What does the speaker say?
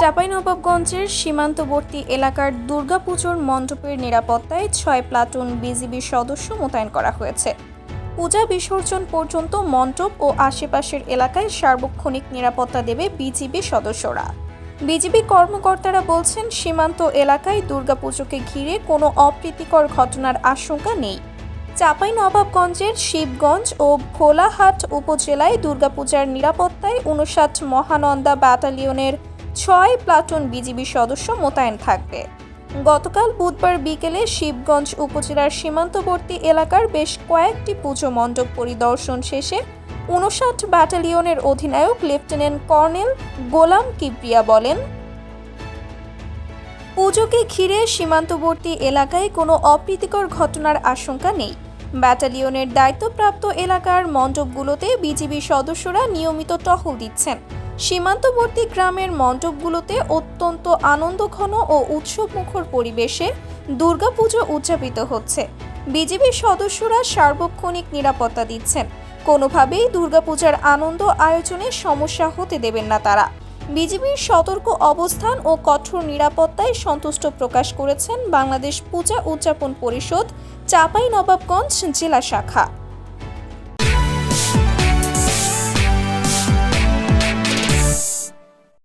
চাঁপাইনবাবগঞ্জের সীমান্তবর্তী এলাকার দুর্গাপুজোর মণ্ডপের নিরাপত্তায় ছয় প্লাটুন বিজিবি সদস্য মোতায়েন করা হয়েছে। পূজা বিসর্জন পর্যন্ত মণ্ডপ ও আশেপাশের এলাকায় সার্বক্ষণিক নিরাপত্তা দেবে বিজিবি সদস্যরা। বিজিবি কর্মকর্তারা বলছেন, সীমান্ত এলাকায় দুর্গাপুজোকে ঘিরে কোনো অপ্রীতিকর ঘটনার আশঙ্কা নেই। চাপাই নবাবগঞ্জের শিবগঞ্জ ও ভোলাহাট উপজেলায় দুর্গাপূজার নিরাপত্তায় উনষাট মহানন্দা ব্যাটালিয়নের ছয় প্লাটুন বিজিবি সদস্য মোতায়েন থাকবে। গতকাল বুধবার বিকেলে শিবগঞ্জ উপজেলার সীমান্তবর্তী এলাকার বেশ কয়েকটি পুজো মণ্ডপ পরিদর্শন শেষে উনষাট ব্যাটালিয়নের অধিনায়ক লেফটেন্যান্ট কর্নেল গোলাম কিবরিয়া বলেন, পুজোকে ঘিরে সীমান্তবর্তী এলাকায় কোনো অপ্রীতিকর ঘটনার আশঙ্কা নেই। ব্যাটালিয়নের দায়িত্বপ্রাপ্ত এলাকার মণ্ডপগুলোতে বিজিবি সদস্যরা নিয়মিত টহল দিচ্ছেন। সীমান্তবর্তী গ্রামের মণ্ডপগুলোতে অত্যন্ত আনন্দঘন ও উৎসবমুখর পরিবেশে দুর্গাপুজো উদযাপিত হচ্ছে। বিজিবি সদস্যরা সার্বক্ষণিক নিরাপত্তা দিচ্ছেন। কোনোভাবেই দুর্গাপূজার আনন্দ আয়োজনে সমস্যা হতে দেবেন না তারা। বিজিবির সতর্ক অবস্থান ও কঠোর নিরাপত্তায় সন্তুষ্ট প্রকাশ করেছেন বাংলাদেশ পূজা উদযাপন পরিষদ চাপাই নবাবগঞ্জ জেলা শাখা।